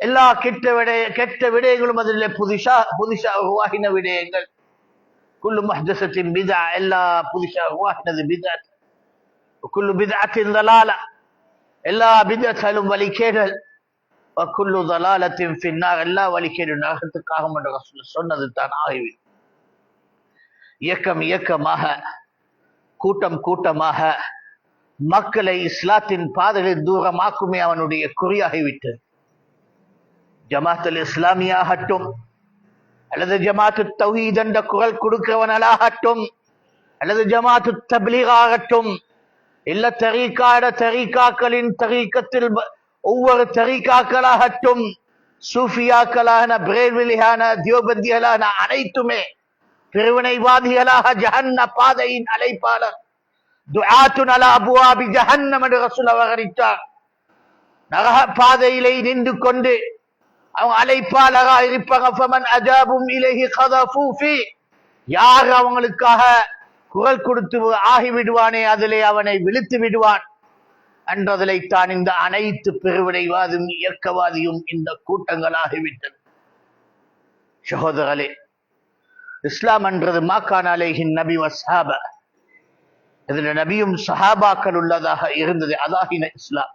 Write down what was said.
எல்லா கெட்ட விடய கெட்ட விடயங்களும் அதில் புதுஷா புதுஷா உருவாகின விடயங்கள். குல்லு மஹ்தசத்தின் பிதா எல்லா புதுசா உருவாகினது பிதாத் குல்லு பிதாத்தின் தலால எல்லா பிதத்தாலும் வலிக்கேடல் குல்லு தலாலத்தின் பின்னார் எல்லா வலிக்கேடு நகத்துக்காக என்று சொன்னது தான் ஆய்வு. இயக்கம் இயக்கமாக கூட்டம் கூட்டமாக மக்களை இஸ்லாத்தின் பாதையில் தூரமாக்குமே அவனுடைய குறியாகிவிட்டது. ஜமாத்தல் இஸ்லாமியாகட்டும் அல்லது ஜமாத்து தௌஹீத் என்ற குரல் கொடுக்கிறவனாகட்டும் அல்லது ஜமாத்து தபிலீகாகட்டும் இல்ல தரீக்காட தரீக்காக்களின் தரீக்கத்தில் ஒவ்வொரு தரீக்காக்களாகட்டும் சூஃபியாக்களான பிரேர்விலியான தியோபந்திகளான அனைத்துமே பிரிவினைவாதிகளாக ஜஹன்ன பாதையின் அழைப்பாளர். நரக பாதையிலே நின்று கொண்டு அவங்க அழைப்பாளரா இருப்பாங்க. அஜாபும் இலகி கதஃபு யார் அவங்களுக்காக குரல் கொடுத்து ஆகிவிடுவானே அதிலே அவனை விழுத்து விடுவான். என்றதிலைத்தான் இந்த அனைத்து பிரிவினைவாதும் இயக்கவாதியும் இந்த கூட்டங்களாகிவிட்டது சகோதரலே இஸ்லாம் என்றது மாக்கான் அலேஹின் நபி வசாப இதுல நபியும் சஹாபாக்கள் உள்ளதாக இருந்தது அதாகின இஸ்லாம்